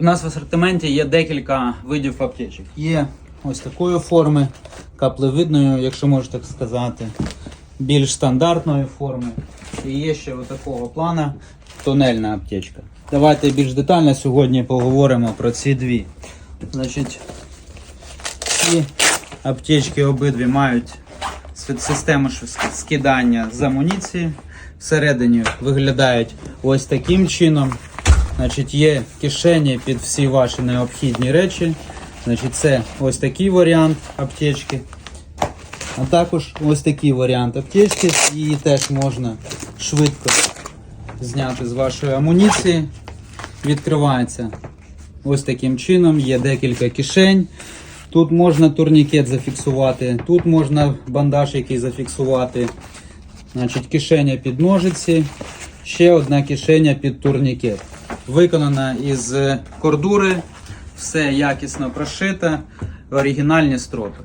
У нас в асортименті є декілька видів аптечок. Є ось такої форми, каплевидної, якщо можна так сказати, більш стандартної форми. І є ще такого плана тунельна аптечка. Давайте більш детально сьогодні поговоримо про ці дві. Значить, ці аптечки обидві мають систему скидання з амуніції. Всередині виглядають ось таким чином. Значить, є кишені під всі ваші необхідні речі. Значить, це ось такий варіант аптечки. А також ось такий варіант аптечки. Її теж можна швидко зняти з вашої амуніції. Відкривається ось таким чином. Є декілька кишень. Тут можна турнікет зафіксувати, тут можна бандаж який зафіксувати. Значить, кишеня під ножиці, ще одна кишеня під турнікет. Виконана із кордури, все якісно прошите, оригінальні стропи.